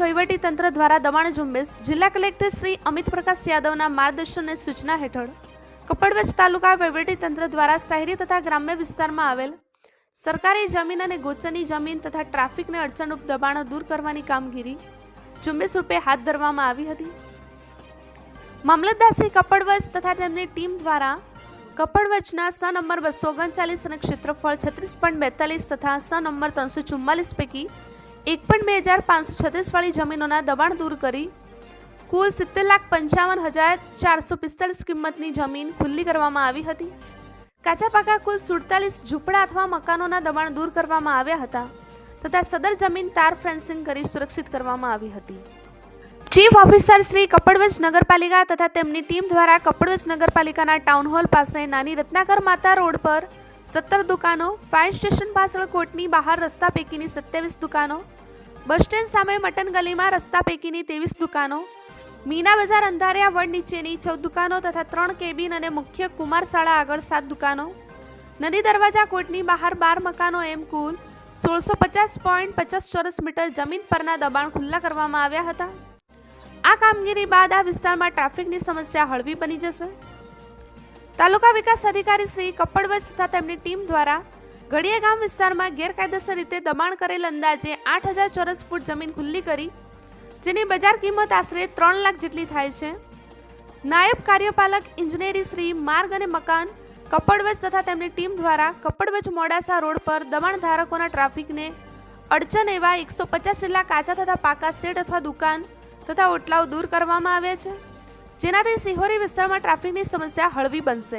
વહીવટી તંત્ર દ્વારા દબાણ ઝુંબેશ, જિલ્લા કલેક્ટર શ્રી અમિત પ્રકાશ યાદવના માર્ગદર્શન અને સૂચના હેઠળ કપડવચ તાલુકા તંત્ર દ્વારા શહેરી તથા ગ્રામ્ય વિસ્તારમાં આવેલ સરકારી જમીન અને ગોચરની જમીન તથા ટ્રાફિકને અડચણરૂપ દબાણો દૂર કરવાની કામગીરી ઝુંબેશ રૂપે હાથ ધરવામાં આવી હતી. મામલતદાર શ્રી કપડવચ તથા તેમની ટીમ દ્વારા કપડવચના સ નંબર બસો ઓગણચાલીસ અને ક્ષેત્રફળ છત્રીસ પોઈન્ટ બેતાલીસ તથા સ નંબર ત્રણસો ચુમ્માલીસ પૈકી એક પણ બે હજાર પાંચસો છત્રીસવાળી જમીનોના દબાણ દૂર કરી. કુલ સિત્તેર લાખ પંચાવન હજાર ચારસો પિસ્તાલીસ કિંમતની જમીન ખુલ્લી કરવામાં આવી હતી. કાચા પાકા કુલ સુડતાલીસ ઝૂંપડા અથવા મકાનોના દબાણ દૂર કરવામાં આવ્યા હતા તથા સદર જમીન તાર ફેન્સિંગ કરી સુરક્ષિત કરવામાં આવી હતી. ચીફ ઓફિસર શ્રી કપડવજ નગરપાલિકા તથા તેમની ટીમ દ્વારા કપડવજ નગરપાલિકાના ટાઉન હોલ પાસે નાની રત્નાકર માતા રોડ પર સત્તર દુકાનો ફાયર સ્ટેશન પાછળ કોર્ટની બહાર રસ્તા પૈકીની સત્યાવીસ દુકાનો, બસ સ્ટેન્ડ સામે મટન ગલીમાં રસ્તા પૈકીની ત્રેવીસ દુકાનો, મીના બજાર અંધારિયા વડ નીચેની ચૌદ દુકાનો તથા ત્રણ કેબિન અને મુખ્ય કુમારશાળા આગળ સાત દુકાનો, નદી દરવાજા કોર્ટની બહાર બાર મકાનો એમ કુલ સોળસો પચાસ પોઈન્ટ પચાસ ચોરસ મીટર જમીન પરના દબાણ ખુલ્લા કરવામાં આવ્યા હતા. આ કામગીરી બાદ આ વિસ્તારમાં ટ્રાફિકની સમસ્યા હળવી બની જશે. તાલુકા વિકાસ અધિકારી શ્રી કપડવચ તથા તેમની ટીમ દ્વારા ગડિયા ગામ વિસ્તારમાં ગેરકાયદેસર રીતે દબાણ કરેલ અંદાજે આઠ હજાર ચોરસ ફૂટ જમીન ખુલ્લી કરી, જેની બજાર કિંમત આશરે ત્રણ લાખ જેટલી થાય છે. નાયબ કાર્યપાલક, ઇજનેરી શ્રી માર્ગ અને મકાન કપડવચ તથા તેમની ટીમ દ્વારા કપડવચ મોડાસા રોડ પર દબાણ ધારકોના ટ્રાફિકને અડચણ એવા એકસો પચાસ જેટલા કાચા તથા પાકા શેડ અથવા દુકાન તથા ઓટલાઓ દૂર કરવામાં આવ્યા છે. જેનાથી સિહોરી વિસ્તારમાં ટ્રાફિકની સમસ્યા હળવી બનશે.